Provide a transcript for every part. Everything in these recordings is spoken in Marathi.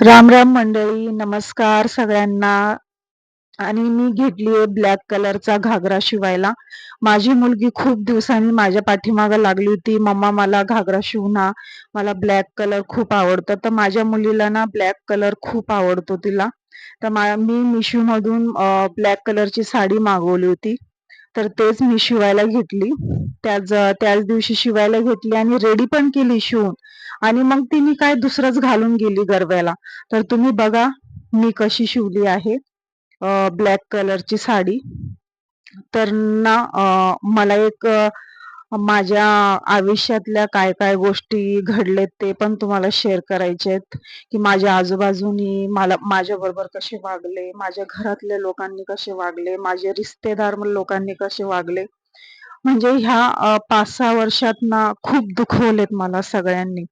राम राम मंडळी नमस्कार सगळ्यांना. आणि मी घेतलीये ब्लॅक कलरचा घागरा शिवायला. माझी मुलगी खूप दिवसांनी माझ्या पाठीमागे लागली होती. मम्मा मला घागरा शिवना मला ब्लॅक कलर खूप आवडतं. तर माझ्या मुलीला ना ब्लॅक कलर खूप आवडतो तिला. तर मी मिशो मधून ब्लॅक कलरची साडी मागवली होती. तर तेच मी शिवायला घेतली. त्याच त्याच दिवशी शिवायला घेतली आणि रेडी पण केली शिवून. आणि मग ती मी काय दुसरंच घालून गेली गरब्याला तर तुम्ही बघा मी कशी शिवली आहे. ब्लॅक कलरची साडी. तर ना मला एक माझ्या आयुष्यातल्या काय काय गोष्टी घडलेत ते पण तुम्हाला शेअर करायचे आहेत. की माझ्या आजूबाजूनी मला माझ्याबरोबर कसे वागले माझ्या घरातल्या लोकांनी कसे वागले माझे रिश्तेदार लोकांनी कसे वागले. म्हणजे ह्या पाच सहा वर्षात ना खूप दुखवलेत मला सगळ्यांनी.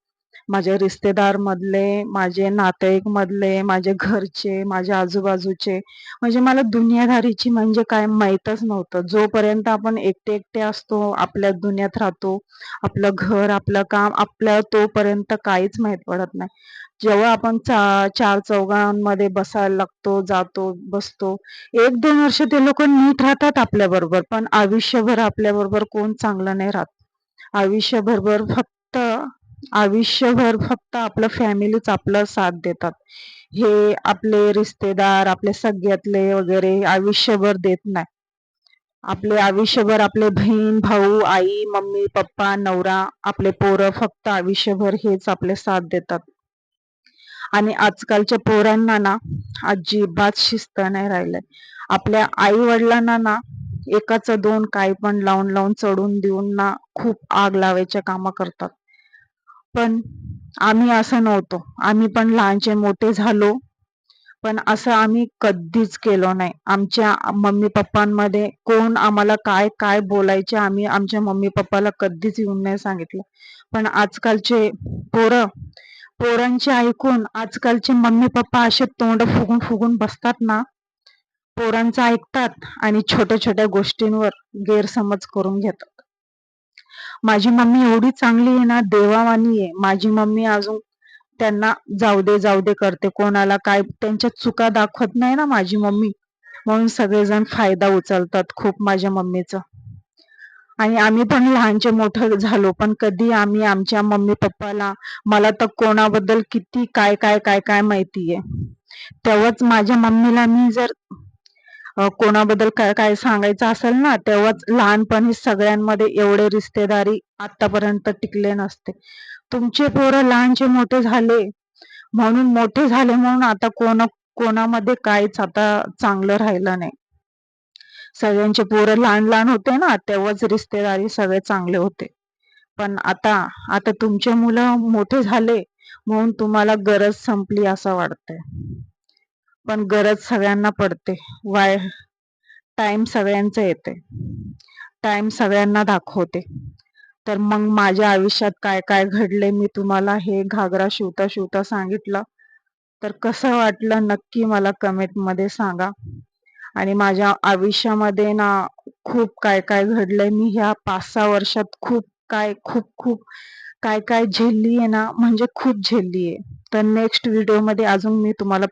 माझे रिश्तेदार मधले माझे नातेवाईक मधले माझे घरचे माझ्या आजूबाजूचे म्हणजे मला दुनियादारीची म्हणजे काय माहीतच नव्हतं. जोपर्यंत आपण एकटे एकटे असतो आपल्या दुनियात राहतो आपलं घर आपलं काम आपल्या तोपर्यंत काहीच माहीत पडत नाही. जेव्हा आपण चा चार चौघांमध्ये बसायला लागतो जातो बसतो एक दोन वर्ष ते लोक नीट राहतात आपल्या बरोबर पण आयुष्यभर आपल्या बरोबर कोण चांगलं नाही राहत. आयुष्यभर फक्त आयुष्यभर फक्त आपलं फॅमिलीच आपलं साथ देतात. हे आपले रिश्तेदार आपले सगळ्यातले वगैरे आयुष्यभर देत नाही. आपले आयुष्यभर आपले बहीण भाऊ आई मम्मी पप्पा नवरा आपले पोरं फक्त आयुष्यभर हेच आपले साथ देतात. आणि आजकालच्या पोरांना ना अजिबात शिस्त नाही राहिलंय. आपल्या आई वडिलांना ना एकाच दोन काय पण लावून लावून चढून देऊन ना खूप आग लावायच्या काम करतात. पण आम्ही असं नव्हतो. आम्ही पण लहानचे मोठे झालो. पण असं आम्ही कधीच केलो नाही. आमच्या मम्मी पप्पांमध्ये कोण आम्हाला काय काय बोलायचे आम्ही आमच्या मम्मी पप्पाला कधीच येऊन नाही सांगितलं. पण आजकालचे पोरं पोरांचे ऐकून आजकालचे मम्मी पप्पा असे तोंड फुगून फुगून बसतात ना पोरांचं ऐकतात आणि छोट्या छोट्या गोष्टींवर गैरसमज करून घेतात. माझी मम्मी एवढी चांगली आहे ना देवावानी आहे. माझी मम्मी अजून त्यांना जाऊ दे जाऊ दे करते. कोणाला काय त्यांच्या चुका दाखवत नाही ना माझी मम्मी. म्हणून सगळेजण फायदा उचलतात खूप माझ्या मम्मीचा. आणि आम्ही पण लहानचे मोठं झालो पण कधी आम्ही आमच्या मम्मी पप्पाला मला तर कोणाबद्दल किती काय काय काय काय माहितीये तेव्हाच माझ्या मम्मीला मी जर कोणाबद्दल काय काय सांगायचं असेल ना तेव्हाच लहानपणी सगळ्यांमध्ये एवढे रिश्तेदारी आतापर्यंत टिकले नसते. तुमचे पोरं लहानचे मोठे झाले म्हणून मोठे झाले म्हणून आता कोण कोणामध्ये काहीच आता चांगलं राहिलं नाही. सगळ्यांचे पोरं लहान लहान होते ना तेव्हाच रिश्तेदारी सगळे चांगले होते. पण आता आता तुमचे मुलं मोठे झाले म्हणून तुम्हाला गरज संपली असं वाटतंय. पण गरज सगळ्यांना पडते. वाय टाइम सगळ्यांचं येते. टाइम सगळ्यांना दाखवते. तर मग माझ्या आयुष्यात काय काय घडले मी तुम्हाला हे घागरा शिवता शिवता सांगितलं. तर कसं वाटलं? नक्की मला कमेंटमध्ये सांगा. आणि माझ्या आयुष्यामध्ये ना खूप काय काय घडलंय. मी ह्या पाच सहा वर्षात खूप काय खूप खूप काय काय झेलली आहे ना म्हणजे खूप झेलली आहे तर नेक्स्ट व्हिडिओमध्ये अजून मी तुम्हाला